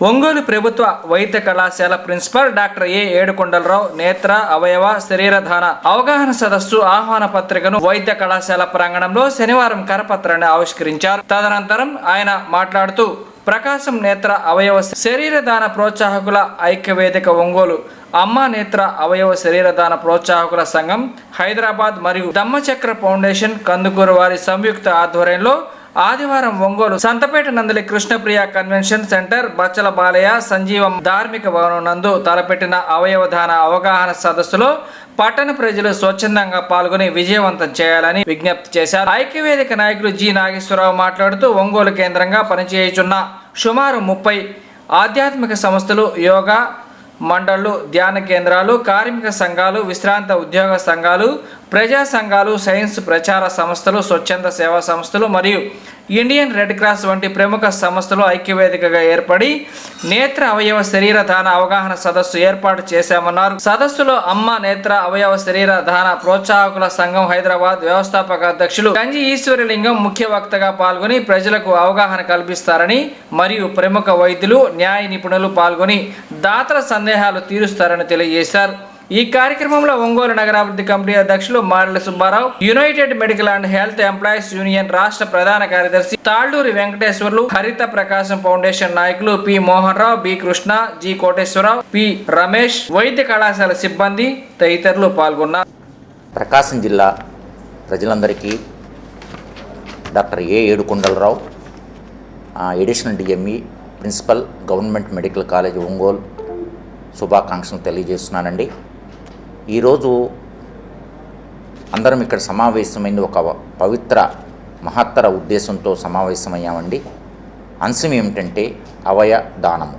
ఒంగోలు ప్రభుత్వ వైద్య కళాశాల ప్రిన్సిపల్ డాక్టర్ ఏ ఏడుకొండలరావు నేత్ర అవయవ శరీరధాన అవగాహన సదస్సు ఆహ్వాన పత్రికను వైద్య కళాశాల ప్రాంగణంలో శనివారం కరపత్రాన్ని ఆవిష్కరించారు. తదనంతరం ఆయన మాట్లాడుతూ ప్రకాశం నేత్ర అవయవ శరీరదాన ప్రోత్సాహకుల ఐక్యవేదిక ఒంగోలు అమ్మ నేత్ర అవయవ శరీరదాన ప్రోత్సాహకుల సంఘం హైదరాబాద్ మరియు దమ్మచక్ర ఫౌండేషన్ కందుకూరు వారి సంయుక్త ఆధ్వర్యంలో ఆదివారం ఒంగోలు సంతపేట నందలి కృష్ణప్రియ కన్వెన్షన్ సెంటర్ బచ్చల బాలయ్య సంజీవం ధార్మిక భవనం నందు తలపెట్టిన అవయవధాన అవగాహన సదస్సులో పట్టణ ప్రజలు స్వచ్ఛందంగా పాల్గొని విజయవంతం చేయాలని విజ్ఞప్తి చేశారు. ఐక్యవేదిక నాయకులు జి నాగేశ్వరరావు మాట్లాడుతూ ఒంగోలు కేంద్రంగా పనిచేయుచున్న సుమారు ముప్పై ఆధ్యాత్మిక సంస్థలు యోగా మండళ్ళు ధ్యాన కేంద్రాలు కార్మిక సంఘాలు విశ్రాంత ఉద్యోగ సంఘాలు ప్రజా సంఘాలు సైన్స్ ప్రచార సంస్థలు స్వచ్ఛంద సేవా సంస్థలు మరియు ఇండియన్ రెడ్ క్రాస్ వంటి ప్రముఖ సంస్థలు ఐక్యవేదికగా ఏర్పడి నేత్ర అవయవ శరీర దాన అవగాహన సదస్సు ఏర్పాటు చేశామన్నారు. సదస్సులో అమ్మ నేత్ర అవయవ శరీర దాన ప్రోత్సాహకుల సంఘం హైదరాబాద్ వ్యవస్థాపక అధ్యక్షులు గంజి ఈశ్వరలింగం ముఖ్య వక్తగా పాల్గొని ప్రజలకు అవగాహన కల్పిస్తారని మరియు ప్రముఖ వైద్యులు న్యాయ నిపుణులు పాల్గొని దాతల సందేహాలు తీరుస్తారని తెలియజేశారు. ఈ కార్యక్రమంలో ఒంగోలు నగరాభివృద్ధి కమిటీ అధ్యక్షులు Marela Subbarao united medical and health employees union రాష్ట్ర ప్రధాన కార్యదర్శి తాళ్ళూరి వెంకటేశ్వర్లు హరిత ప్రకాశం ఫౌండేషన్ నాయకులు P Mohan Rao B Krishna G Koteswararao P Ramesh వైద్య కళాశాల సిబ్బంది తదితరులు పాల్గొన్నారు. ప్రకాశం జిల్లా ప్రజలందరికీ doctor A Edukondalarao additional DME principal government medical college Ongole శుభాకాంక్షలు తెలియజేస్తున్నానండి. ఈరోజు అందరం ఇక్కడ సమావేశమైంది ఒక పవిత్ర మహత్తర ఉద్దేశంతో సమావేశమయ్యామండి. అంశం ఏమిటంటే అవయ దానము.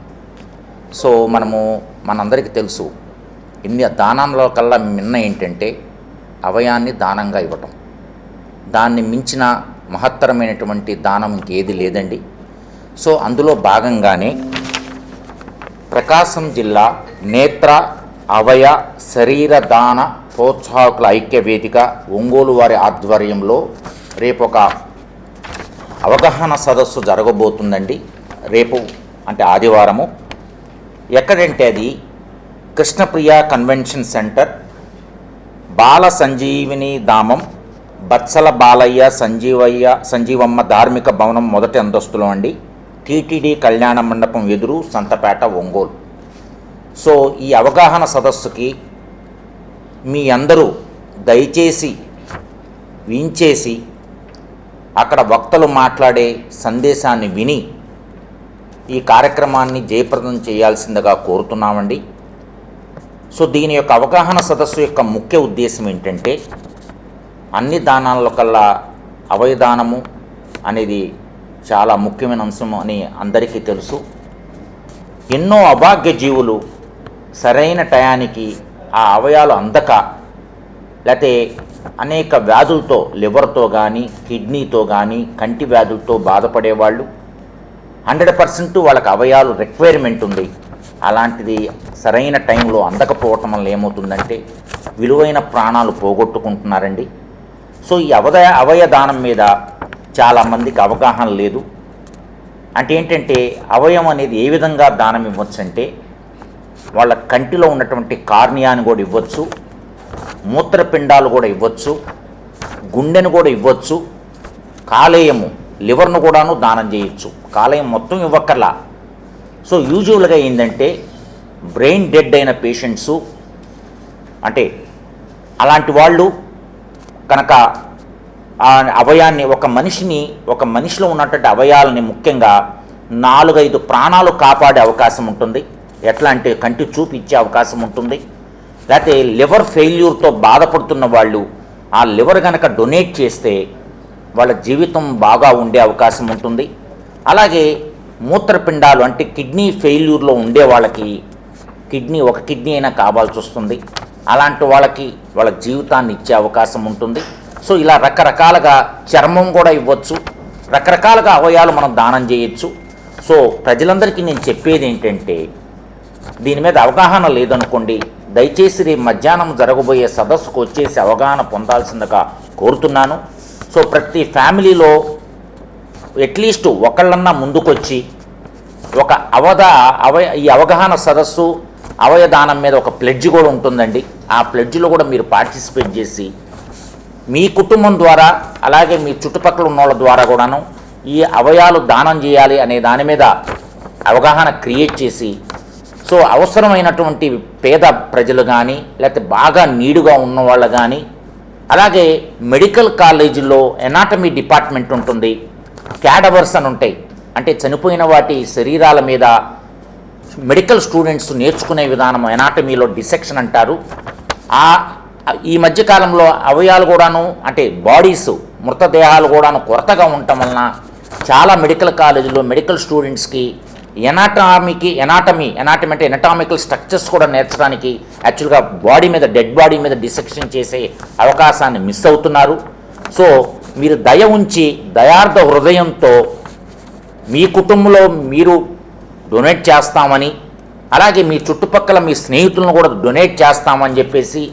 సో మనము మనందరికీ తెలుసు ఇన్ని దానంలో కల్లా మిన్న ఏంటంటే అవయాన్ని దానంగా ఇవ్వటం. దాన్ని మించిన మహత్తరమైనటువంటి దానం ఇంకేది లేదండి. సో అందులో భాగంగానే ప్రకాశం జిల్లా నేత్ర అవయ శరీర దాన ప్రోత్సాహకుల ఐక్య వేదిక ఒంగోలు వారి ఆధ్వర్యంలో రేపు ఒక అవగాహన సదస్సు జరగబోతుందండి. రేపు అంటే ఆదివారము. ఎక్కడంటే అది కృష్ణప్రియ కన్వెన్షన్ సెంటర్ బాల సంజీవిని ధామం బత్సల బాలయ్య సంజీవయ్య సంజీవమ్మ ధార్మిక భవనం మొదటి అంతస్తులో అండి. టీటీడీ కళ్యాణ మండపం ఎదురు సంతపేట ఒంగోలు. సో ఈ అవగాహన సదస్సుకి మీ అందరూ దయచేసి వించేసి అక్కడ వక్తలు మాట్లాడే సందేశాన్ని విని ఈ కార్యక్రమాన్ని జయప్రదం చేయాల్సిందిగా కోరుతున్నామండి. సో దీని యొక్క అవగాహన సదస్సు యొక్క ముఖ్య ఉద్దేశం ఏంటంటే అన్ని దానాల్లో కల్లా అవయదానము అనేది చాలా ముఖ్యమైన అంశం అని అందరికీ తెలుసు. ఎన్నో అభాగ్య జీవులు సరైన టయానికి ఆ అవయాలు అందక లేకపోతే అనేక వ్యాధులతో లివర్తో కానీ కిడ్నీతో కానీ కంటి వ్యాధులతో బాధపడేవాళ్ళు. హండ్రెడ్ పర్సెంట్ వాళ్ళకి అవయాలు రిక్వైర్మెంట్ ఉంది. అలాంటిది సరైన టైంలో అందకపోవటం వల్ల ఏమవుతుందంటే విలువైన ప్రాణాలు పోగొట్టుకుంటున్నారండి. సో ఈ అవదయ అవయదానం మీద చాలామందికి అవగాహన లేదు. అంటే ఏంటంటే అవయవం అనేది ఏ విధంగా దానం ఇవ్వచ్చు అంటే వాళ్ళ కంటిలో ఉన్నటువంటి కార్నియాను కూడా ఇవ్వచ్చు మూత్రపిండాలు కూడా ఇవ్వచ్చు గుండెను కూడా ఇవ్వచ్చు కాలేయము లివర్ను కూడాను దానం చేయొచ్చు. కాలేయం మొత్తం ఇవ్వక్కర్లా. సో యూజువల్గా ఏంటంటే బ్రెయిన్ డెడ్ అయిన పేషెంట్సు అంటే అలాంటి వాళ్ళు కనుక ఆ అవయాన్ని ఒక మనిషిని ఒక మనిషిలో ఉన్నటువంటి అవయాలని ముఖ్యంగా నాలుగైదు ప్రాణాలు కాపాడే అవకాశం ఉంటుంది. ఎట్లా అంటే కంటి చూపు ఇచ్చే అవకాశం ఉంటుంది. లేకపోతే లివర్ ఫెయిల్యూర్తో బాధపడుతున్న వాళ్ళు ఆ లివర్ కనుక డొనేట్ చేస్తే వాళ్ళ జీవితం బాగా ఉండే అవకాశం ఉంటుంది. అలాగే మూత్రపిండాలు అంటే కిడ్నీ ఫెయిల్యూర్లో ఉండే వాళ్ళకి కిడ్నీ ఒక కిడ్నీ అయినా కావాల్సి వస్తుంది. అలాంటి వాళ్ళకి వాళ్ళ జీవితాన్ని ఇచ్చే అవకాశం ఉంటుంది. సో ఇలా రకరకాలుగా చర్మం కూడా ఇవ్వచ్చు. రకరకాలుగా అవయాలు మనం దానం చేయొచ్చు. సో ప్రజలందరికీ నేను చెప్పేది ఏంటంటే దీని మీద అవగాహన లేదనుకోండి దయచేసి రేపు మధ్యాహ్నం జరగబోయే సదస్సుకు వచ్చేసి అవగాహన పొందాల్సిందిగా కోరుతున్నాను. సో ప్రతి ఫ్యామిలీలో అట్లీస్ట్ ఒకళ్ళన్నా ముందుకొచ్చి ఒక అవధ అవయ ఈ అవగాహన సదస్సు అవయదానం మీద ఒక ప్లెడ్జ్ కూడా ఉంటుందండి. ఆ ప్లెడ్జ్లో కూడా మీరు పార్టిసిపేట్ చేసి మీ కుటుంబం ద్వారా అలాగే మీ చుట్టుపక్కల ఉన్న వాళ్ళ ద్వారా కూడాను ఈ అవయాలు దానం చేయాలి అనే దాని మీద అవగాహన క్రియేట్ చేసి సో అవసరమైనటువంటి పేద ప్రజలు కానీ లేకపోతే బాగా నీడుగా ఉన్న వాళ్ళు కానీ అలాగే మెడికల్ కాలేజీలో ఎనాటమీ డిపార్ట్మెంట్ ఉంటుంది క్యాడవర్స్ అని ఉంటాయి. అంటే చనిపోయిన వాటి శరీరాల మీద మెడికల్ స్టూడెంట్స్ నేర్చుకునే విధానం ఎనాటమీలో డిసెక్షన్ అంటారు. ఆ ఈ మధ్యకాలంలో అవయాలు కూడాను అంటే బాడీస్ మృతదేహాలు కూడాను కొరతగా ఉండటం వలన చాలా మెడికల్ కాలేజీలో మెడికల్ స్టూడెంట్స్కి ఎనాటామికి ఎనాటమీ ఎనాటమీ అంటే ఎనటామికల్ స్ట్రక్చర్స్ కూడా నేర్చడానికి యాక్చువల్గా బాడీ మీద డెడ్ బాడీ మీద డిసెక్షన్ చేసే అవకాశాన్ని మిస్ అవుతున్నారు. సో మీరు దయ ఉంచి దయార్థ హృదయంతో మీ కుటుంబంలో మీరు డొనేట్ చేస్తామని అలాగే మీ చుట్టుపక్కల మీ స్నేహితులను కూడా డొనేట్ చేస్తామని చెప్పేసి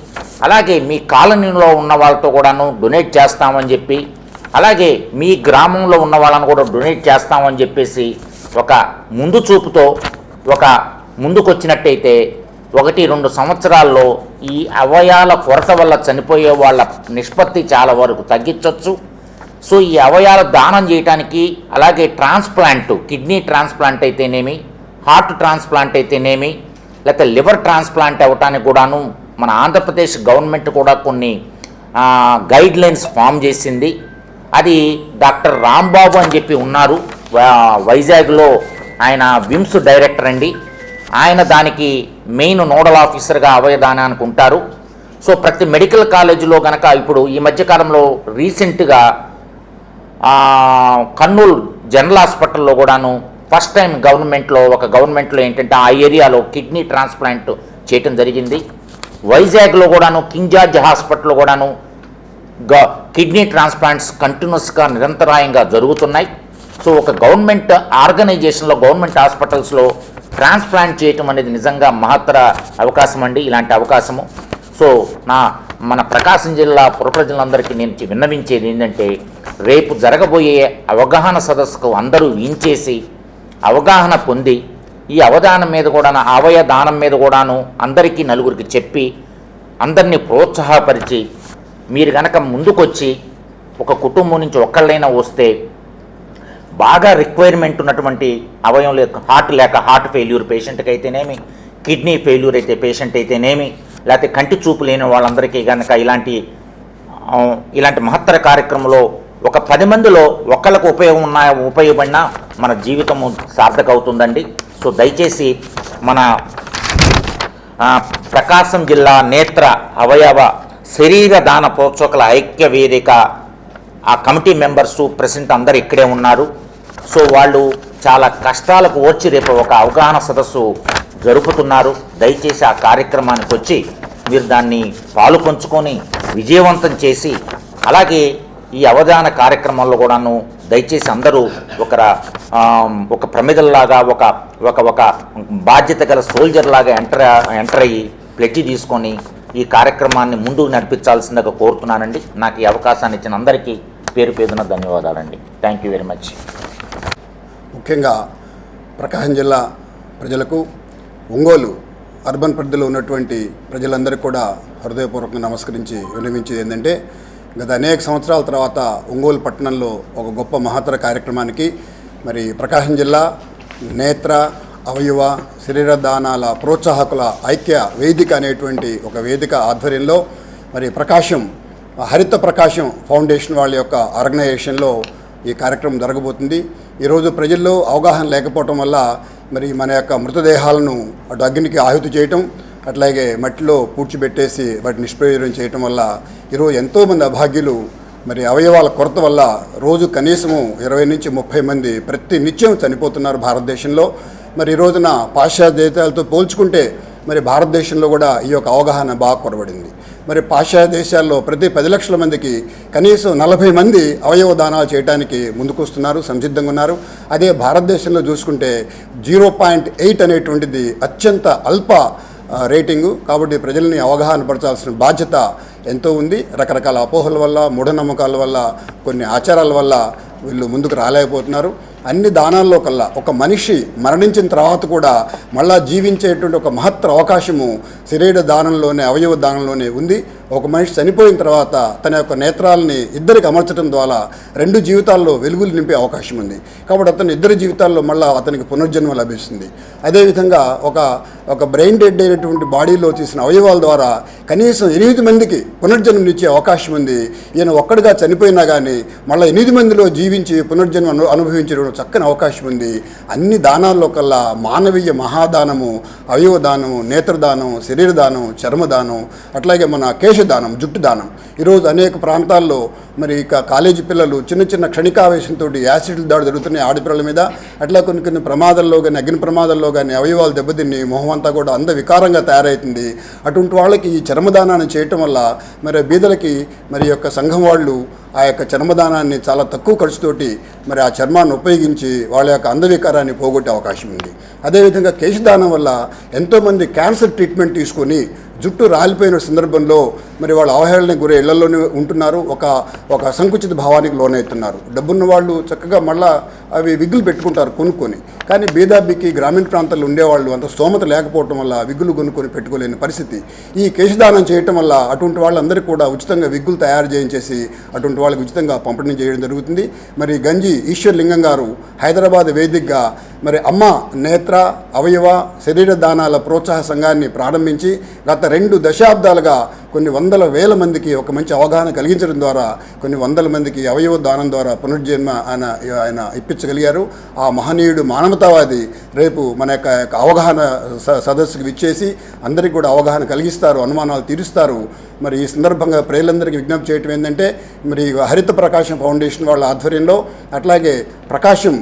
అలాగే మీ కాలనీలో ఉన్న వాళ్ళతో కూడాను డొనేట్ చేస్తామని చెప్పి అలాగే మీ గ్రామంలో ఉన్న వాళ్ళని కూడా డొనేట్ చేస్తామని చెప్పేసి ఒక ముందు చూపుతో ఒక ముందుకొచ్చినట్టయితే ఒకటి రెండు సంవత్సరాల్లో ఈ అవయాల కొరత వల్ల చనిపోయే వాళ్ళ నిష్పత్తి చాలా వరకు తగ్గించవచ్చు సో ఈ అవయాల దానం చేయటానికి అలాగే ట్రాన్స్ప్లాంట్ కిడ్నీ ట్రాన్స్ప్లాంట్ అయితేనేమి హార్ట్ ట్రాన్స్ప్లాంట్ అయితేనేమి లేకపోతే లివర్ ట్రాన్స్ప్లాంట్ అవ్వటానికి కూడాను మన ఆంధ్రప్రదేశ్ గవర్నమెంట్ కూడా కొన్ని గైడ్ లైన్స్ ఫామ్ చేసింది. అది డాక్టర్ రాంబాబు అని చెప్పి ఉన్నారు. వైజాగ్లో ఆయన విమ్స్ డైరెక్టర్ అండి. ఆయన దానికి మెయిన్ నోడల్ ఆఫీసర్గా అవయదానానికి ఉంటారు సో ప్రతి మెడికల్ కాలేజీలో గనక ఇప్పుడు ఈ మధ్యకాలంలో రీసెంట్గా కర్నూలు జనరల్ హాస్పిటల్లో కూడాను ఫస్ట్ టైం గవర్నమెంట్లో ఒక గవర్నమెంట్లో ఏంటంటే ఆ ఏరియాలో కిడ్నీ ట్రాన్స్ప్లాంట్ చేయటం జరిగింది. వైజాగ్లో కూడాను కింగ్ జార్జ్ హాస్పిటల్లో కూడాను గ కిడ్నీ ట్రాన్స్ప్లాంట్స్ కంటిన్యూస్గా నిరంతరాయంగా జరుగుతున్నాయి. సో ఒక గవర్నమెంట్ ఆర్గనైజేషన్లో గవర్నమెంట్ హాస్పిటల్స్లో ట్రాన్స్ప్లాంట్ చేయటం అనేది నిజంగా మహత్తర అవకాశం అండి ఇలాంటి అవకాశము. సో నా మన ప్రకాశం జిల్లా పురప్రజలందరికీ నేను విన్నవించేది ఏంటంటే రేపు జరగబోయే అవగాహన సదస్సుకు అందరూ వించేసి అవగాహన పొంది ఈ అవధానం మీద కూడా అవయ దానం మీద కూడాను అందరికీ నలుగురికి చెప్పి అందరినీ ప్రోత్సాహపరిచి మీరు కనుక ముందుకొచ్చి ఒక కుటుంబం నుంచి ఒక్కళ్ళైనా వస్తే బాగా రిక్వైర్మెంట్ ఉన్నటువంటి అవయం లేక హార్ట్ లేక హార్ట్ ఫెయిల్యూర్ పేషెంట్కి అయితేనేమి కిడ్నీ ఫెయిల్యూర్ అయితే పేషెంట్ అయితేనేమి లేకపోతే కంటి చూపు లేని వాళ్ళందరికీ కనుక ఇలాంటి ఇలాంటి మహత్తర కార్యక్రమంలో ఒక పది మందిలో ఒకళ్ళకు ఉపయోగం ఉన్న ఉపయోగపడినా మన జీవితము సార్థక అవుతుందండి సో దయచేసి మన ప్రకాశం జిల్లా నేత్ర అవయవ శరీర దాన ప్రోత్సాహకుల ఐక్య వేదిక ఆ కమిటీ మెంబర్సు ప్రెసిడెంట్ అందరు ఇక్కడే ఉన్నారు. సో వాళ్ళు చాలా కష్టాలకు వచ్చి రేపు ఒక అవగాహన సదస్సు జరుపుతున్నారు. దయచేసి ఆ కార్యక్రమానికి వచ్చి మీరు దాన్ని పాలు పంచుకొని విజయవంతం చేసి అలాగే ఈ అవధాన కార్యక్రమంలో కూడాను దయచేసి అందరూ ఒక ఒక ప్రమిదల్లాగా ఒక ఒక ఒక బాధ్యత గల సోల్జర్ లాగా ఎంటర్ ఎంటర్ అయ్యి ప్లెట్టి తీసుకొని ఈ కార్యక్రమాన్ని ముందుకు నడిపించాల్సిందిగా కోరుతున్నానండి. నాకు ఈ అవకాశాన్ని ఇచ్చిన అందరికీ పేరు పేరున ధన్యవాదాలండి. థ్యాంక్ యూ వెరీ మచ్ ముఖ్యంగా ప్రకాశం జిల్లా ప్రజలకు ఒంగోలు అర్బన్ పరిధిలో ఉన్నటువంటి ప్రజలందరికీ కూడా హృదయపూర్వకంగా నమస్కరించి విన్నవించేది ఏంటంటే గత అనేక సంవత్సరాల తర్వాత ఒంగోలు పట్టణంలో ఒక గొప్ప మహత్తర కార్యక్రమానికి మరి ప్రకాశం జిల్లా నేత్ర అవయవ శరీర దానాల ప్రోత్సాహకుల ఐక్య వేదిక అనేటువంటి ఒక వేదిక ఆధ్వర్యంలో మరి ప్రకాశం హరిత ప్రకాశం ఫౌండేషన్ వాళ్ళ యొక్క ఆర్గనైజేషన్లో ఈ కార్యక్రమం జరగబోతుంది. ఈరోజు ప్రజల్లో అవగాహన లేకపోవటం వల్ల మరి మన యొక్క మృతదేహాలను అటు అగ్నికి ఆహుతి చేయటం అట్లాగే మట్టిలో పూడ్చిపెట్టేసి వాటిని నిష్ప్రయోజనం చేయటం వల్ల ఈరోజు ఎంతోమంది అభాగ్యులు మరి అవయవాల కొరత వల్ల రోజు కనీసము ఇరవై నుంచి ముప్పై మంది ప్రతి నిత్యం చనిపోతున్నారు భారతదేశంలో. మరి ఈ రోజున పాశ్చాత్య దేశాలతో పోల్చుకుంటే మరి భారతదేశంలో కూడా ఈ యొక్క అవగాహన బాగా కొరబడింది మరి పాశ్చాత్య దేశాల్లో ప్రతి పది లక్షల మందికి కనీసం నలభై మంది అవయవ దానాలు చేయడానికి ముందుకొస్తున్నారు సంసిద్ధంగా ఉన్నారు. అదే భారతదేశంలో చూసుకుంటే జీరో పాయింట్ ఎయిట్ అనేటువంటిది అత్యంత అల్ప రేటింగు. కాబట్టి ప్రజల్ని అవగాహన పరచాల్సిన బాధ్యత ఎంతో ఉంది. రకరకాల అపోహల వల్ల మూఢనమ్మకాల వల్ల కొన్ని ఆచారాల వల్ల వీళ్ళు ముందుకు రాలేకపోతున్నారు. అన్ని దానాల్లో కల్లా ఒక మనిషి మరణించిన తర్వాత కూడా మళ్ళా జీవించేటువంటి ఒక మహత్తర అవకాశము శరీర దానంలోనే అవయవ దానంలోనే ఉంది. ఒక మనిషి చనిపోయిన తర్వాత తన యొక్క నేత్రాలని ఇద్దరికి అమర్చడం ద్వారా రెండు జీవితాల్లో వెలుగులు నింపే అవకాశం ఉంది. కాబట్టి అతను ఇద్దరి జీవితాల్లో మళ్ళా అతనికి పునర్జన్మ లభిస్తుంది. అదేవిధంగా ఒక ఒక బ్రెయిన్ డెడ్ అయినటువంటి బాడీలో తీసిన అవయవాల ద్వారా కనీసం ఎనిమిది మందికి పునర్జన్మనిచ్చే అవకాశం ఉంది. ఈయన ఒక్కడిగా చనిపోయినా కానీ మళ్ళీ ఎనిమిది మందిలో జీవించి పునర్జన్మ అను అనుభవించడం చక్కని అవకాశం ఉంది. అన్ని దానాల్లో కల్లా మానవీయ మహాదానము అవయవ దానము నేత్రదానం శరీర దానం చర్మదానం అట్లాగే మన కేశదానం జుట్టు దానం ఈరోజు అనేక ప్రాంతాల్లో మరి ఇక కాలేజీ పిల్లలు చిన్న చిన్న క్షణికావేశంతో యాసిడ్లు దాడి జరుగుతున్నాయి ఆడపిల్లల మీద. అట్లా కొన్ని కొన్ని ప్రమాదాల్లో కానీ అగ్ని ప్రమాదాల్లో కానీ అవయవాలు దెబ్బతిని మొహం అంతా కూడా అంద వికారంగా తయారవుతుంది అటువంటి వాళ్ళకి ఈ చర్మదానాన్ని చేయటం వల్ల మరి బీదలకి మరి యొక్క సంఘం వాళ్ళు ఆ యొక్క చర్మదానాన్ని చాలా తక్కువ ఖర్చుతోటి మరి ఆ చర్మాన్ని ఉపయోగించి వాళ్ళ యొక్క అందవికారాన్ని పోగొట్టే అవకాశం ఉంది. అదేవిధంగా కేశదానం వల్ల ఎంతోమంది క్యాన్సర్ ట్రీట్మెంట్ తీసుకొని జుట్టు రాలిపోయిన సందర్భంలో మరి వాళ్ళ అవహేళనకు గురి ఇళ్ళలోనే ఉంటున్నారు. ఒక ఒక సంకుచిత భావానికి లోనవుతున్నారు. డబ్బున్న వాళ్ళు చక్కగా మళ్ళా అవి విగ్గులు పెట్టుకుంటారు కొనుక్కొని. కానీ బీదాబీకి గ్రామీణ ప్రాంతాల్లో ఉండేవాళ్ళు అంత స్తోమత లేకపోవటం వల్ల విగ్గులు కొనుక్కొని పెట్టుకోలేని పరిస్థితి. ఈ కేశదానం చేయటం వల్ల అటువంటి వాళ్ళందరికీ కూడా ఉచితంగా విగ్గులు తయారు చేయించేసి అటువంటి వాళ్ళకి ఉచితంగా పంపిణీ చేయడం జరుగుతుంది. మరి గంజి ఈశ్వర్ లింగం గారు హైదరాబాద్ వేదికగా మరి అమ్మ నేత్ర అవయవ శరీర దానాల ప్రోత్సాహ సంఘాన్ని ప్రారంభించి గత రెండు దశాబ్దాలుగా కొన్ని వంద వందల వేల మందికి ఒక మంచి అవగాహన కలిగించడం ద్వారా కొన్ని వందల మందికి అవయవ దానం ద్వారా పునర్జన్మ ఆయన ఆయన ఇప్పించగలిగారు. ఆ మహనీయుడు మానవతావాది రేపు మన యొక్క యొక్క అవగాహన స- సదస్సుకు విచ్చేసి అందరికీ కూడా అవగాహన కలిగిస్తారు అనుమానాలు తీరుస్తారు. మరి ఈ సందర్భంగా ప్రజలందరికీ విజ్ఞప్తి చేయటం ఏంటంటే మరి హరిత ప్రకాశం ఫౌండేషన్ వాళ్ళ ఆధ్వర్యంలో అట్లాగే ప్రకాశం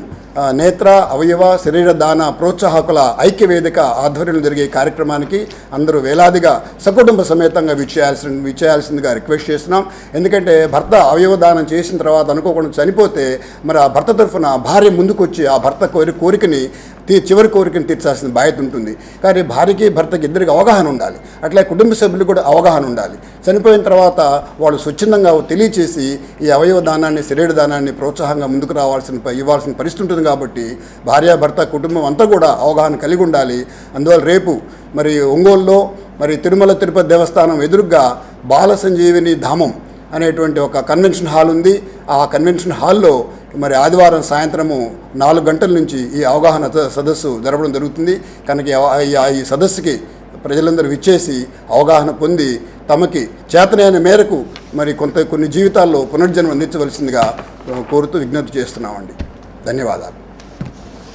నేత్ర అవయవ శరీర దాన ప్రోత్సాహకుల ఐక్య వేదిక ఆధ్వర్యంలో జరిగే కార్యక్రమానికి అందరూ వేలాదిగా సకుటుంబ సమేతంగా విచ్చేయాల్సిన విచ్చేయాల్సిందిగా రిక్వెస్ట్ చేస్తున్నాం. ఎందుకంటే భర్త అవయవ దానం చేసిన తర్వాత అనుకోకుండా చనిపోతే మరి ఆ భర్త తరఫున భార్య ముందుకొచ్చి ఆ భర్త కోరి కోరికని తీ చివరి కోరికను తీర్చాల్సిన బాధ్యత ఉంటుంది. కానీ భార్యకి భర్తకి ఇద్దరికి అవగాహన ఉండాలి. అట్లా కుటుంబ సభ్యులు కూడా అవగాహన ఉండాలి. చనిపోయిన తర్వాత వాళ్ళు స్వచ్ఛందంగా తెలియచేసి ఈ అవయవ దానాన్ని శరీర దానాన్ని ప్రోత్సాహంగా ముందుకు రావాల్సిన ఇవ్వాల్సిన పరిస్థితి ఉంటుంది కాబట్టి భార్యాభర్త కుటుంబం అంతా కూడా అవగాహన కలిగి ఉండాలి. అందువల్ల రేపు మరి ఒంగోలులో మరి తిరుమల తిరుపతి దేవస్థానం ఎదురుగా బాల సంజీవిని ధామం అనేటువంటి ఒక కన్వెన్షన్ హాల్ ఉంది. ఆ కన్వెన్షన్ హాల్లో మరి ఆదివారం సాయంత్రము నాలుగు గంటల నుంచి ఈ అవగాహన సదస్సు జరపడం జరుగుతుంది. కనుక ఈ- ఈ సదస్సుకి ప్రజలందరూ విచ్చేసి అవగాహన పొంది తమకి చేతనైన మేరకు మరి కొంత కొన్ని జీవితాల్లో పునర్జన్మ అందించవలసిందిగా కోరుతూ విజ్ఞప్తి చేస్తున్నామండి. ధన్యవాదాలు.